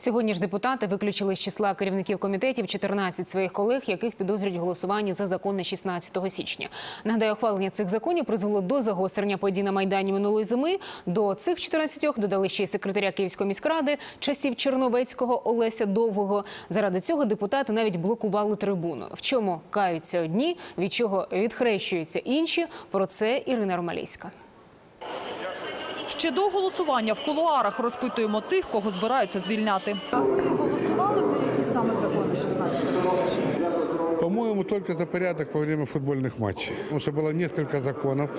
Сьогодні ж депутати виключили з числа керівників комітетів 14 своїх колег, яких підозрюють в голосуванні за закони 16 січня. Нагадаю, ухвалення цих законів призвело до загострення подій на майдані минулої зими. До цих 14 додали ще й секретаря Київської міськради часів Черновецького Олеся Довгого. Заради цього депутати навіть блокували трибуну. В чому каються одні, від чого відхрещуються інші. Про це Ірина Ромалійська. Ще до голосування в кулуарах розпитуємо тих, кого збираються звільняти. А ви голосували за які саме закони 16 січня? По-моему, только за порядок во время футбольных матчей. Потому что было несколько законов,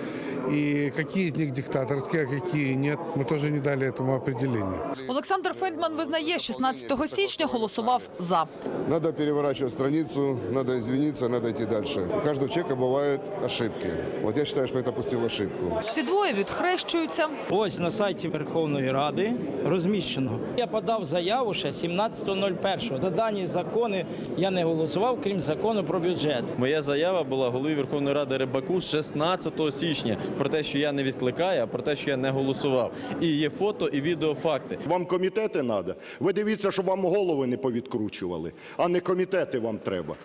и какие из них диктаторские, а какие нет, мы тоже не дали этому определению. Олександр Фельдман визнає, 16 січня голосував за. Надо переворачивать страницу, надо извиниться, надо идти дальше. У каждого человека бывают ошибки. Вот я считаю, что я допустил ошибку. Ці двоє відхрещуються. Ось на сайті Верховної Ради розміщено. Я подав заяву ще 17.01. За дані закони я не голосував, крім закону про бюджет. Моя заява була голові Верховної Ради Рибаку 16 січня про те, що я не відкликаю, а про те, що я не голосував. І є фото і відеофакти. Вам комітети треба? Ви дивіться, щоб вам голови не повідкручували, а не комітети вам треба.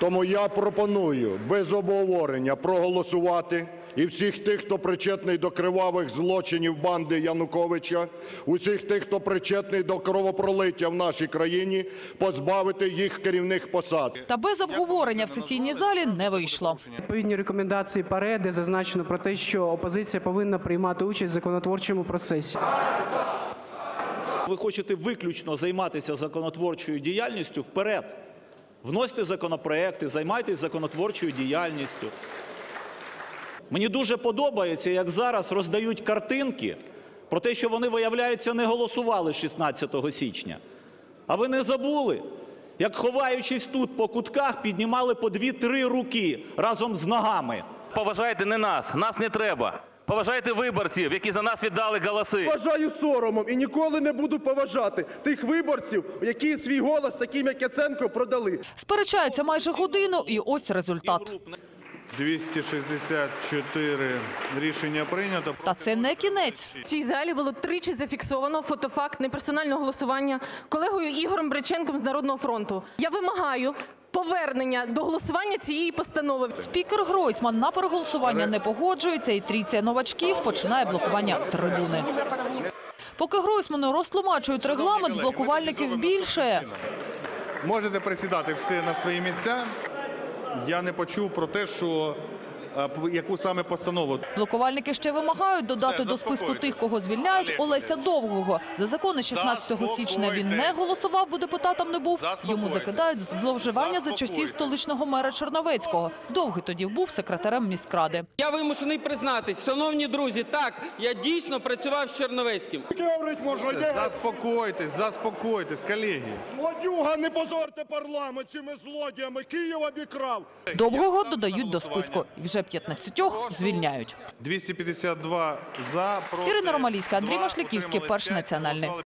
Тому я пропоную без обговорення проголосувати і всіх тих, хто причетний до кривавих злочинів банди Януковича, усіх тих, хто причетний до кровопролиття в нашій країні, позбавити їх керівних посад. Та без обговорення в сесійній залі не вийшло. Відповідні рекомендації ПАРЕ, де зазначено про те, що опозиція повинна приймати участь в законотворчому процесі. Ви хочете виключно займатися законотворчою діяльністю вперед. Вносьте законопроекти, займайтесь законотворчою діяльністю. Мені дуже подобається, як зараз роздають картинки про те, що вони, виявляється, не голосували 16 січня. А ви не забули, як ховаючись тут по кутках, піднімали по дві-три руки разом з ногами. Поважайте не нас, нас не треба. Поважайте виборців, які за нас віддали голоси. Вважаю соромом і ніколи не буду поважати тих виборців, які свій голос таким, як Яценко, продали. Сперечаються майже годину, і ось результат. 264 рішення прийнято. Та це не кінець. В цій залі було тричі зафіксовано фотофакт неперсонального голосування колегою Ігорем Бреченком з Народного фронту. Я вимагаю повернення до голосування цієї постанови. Спікер Гройсман на переголосування не погоджується, і трійця новачків починає блокування трибуни. Поки Гройсману розтлумачують регламент, блокувальників більше. Можете присідати всі на свої місця. Я не почув про те, що яку саме постанову. Блокувальники ще вимагають додати до списку тих, кого звільняють, Олеся Довгого. За закони 16 січня він не голосував, бо депутатом не був. Йому закидають зловживання за часів столичного мера Черновецького. Довгий тоді був секретарем міськради. Я вимушений признатись, шановні друзі, так, я дійсно працював з Черновецьким. Заспокойтесь, заспокойтесь, колеги. Злодюга, не позорте парламент цими злодіями, Київ обікрав. Довгого додають до списку. І вже 15 звільняють. 252 за, проти, Ірина Ромалійська, Андрій Машляківський, Перший національний.